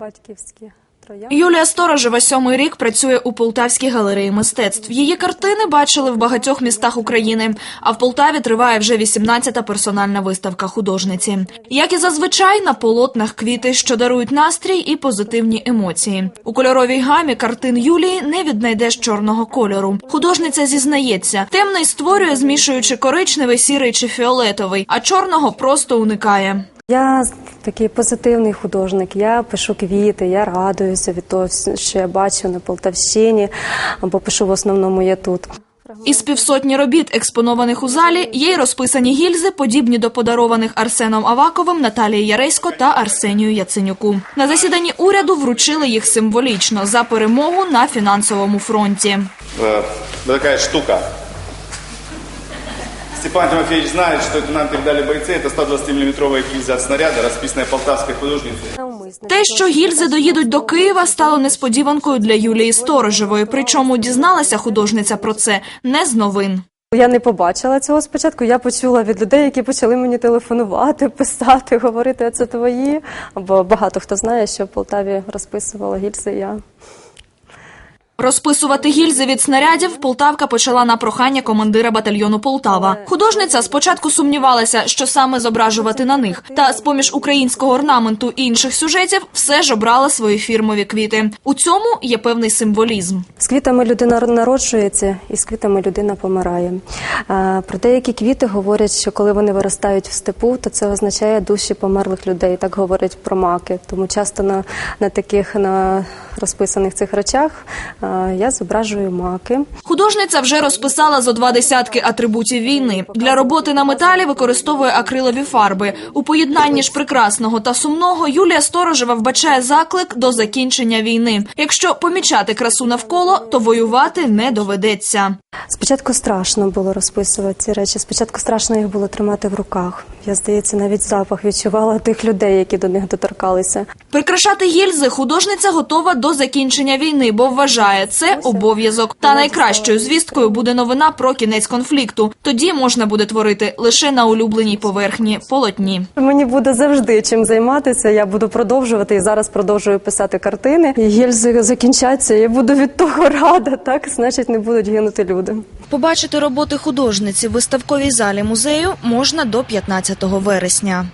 Батьківські. Юлія Сторожева сьомий рік працює у Полтавській галереї мистецтв. Її картини бачили в багатьох містах України. А в Полтаві триває вже 18-та персональна виставка художниці. Як і зазвичай, на полотнах квіти, що дарують настрій і позитивні емоції. У кольоровій гамі картин Юлії не віднайдеш чорного кольору. Художниця зізнається, темний створює, змішуючи коричневий, сірий чи фіолетовий, а чорного просто уникає. Я такий позитивний художник. Я пишу квіти, я радуюся від того, що я бачу на Полтавщині, бо пишу в основному я тут. Із півсотні робіт, експонованих у залі, є й розписані гільзи, подібні до подарованих Арсеном Аваковим, Наталії Яресько та Арсенію Яценюку. На засіданні уряду вручили їх символічно за перемогу на фінансовому фронті. Э, такая штука. Степан Тимофеевич знает, что это нам передали бойцы. Это 120-миллиметровая гильза от снаряда, расписанная полтавской художницей. Навмисно. Те, що гільзи доїдуть до Києва, стало несподіванкою для Юлії Сторожевої. Причому дізналася художниця про це не з новин. Я не побачила цього спочатку. Я почула від людей, які почали мені телефонувати, писати, говорити, а це твої. Бо багато хто знає, що в Полтаві розписувала гільзи. Я Розписувати гільзи від снарядів Полтавка почала на прохання командира батальйону Полтава. Художниця спочатку сумнівалася, що саме зображувати на них. Та з поміж українського орнаменту і інших сюжетів все ж обрала свої фірмові квіти. У цьому є певний символізм. З квітами людина народжується, і з квітами людина помирає. Про деякі квіти говорять, що коли вони виростають в степу, то це означає душі померлих людей. Так говорять про маки. Тому часто на, на таких на розписаних цих речах я зображую маки. Художниця вже розписала зо два десятки атрибутів війни. Для роботи на металі використовує акрилові фарби. У поєднанні ж прекрасного та сумного Юлія Сторожева вбачає заклик до закінчення війни. Якщо помічати красу навколо, то воювати не доведеться. Спочатку страшно було розписувати ці речі. Спочатку страшно їх було тримати в руках. Я здається, навіть запах відчувала тих людей, які до них доторкалися. Прикрашати гільзи художниця готова до закінчення війни, бо вважає це обов'язок. Та найкращою звісткою буде новина про кінець конфлікту. Тоді можна буде творити лише на улюбленій поверхні полотні. Мені буде завжди чим займатися. Я буду продовжувати і зараз продовжую писати картини. І гільзи закінчаться. Я буду від того рада. Так значить, не будуть гинути люди. Побачити роботи художниці в виставковій залі музею можна до 15 вересня.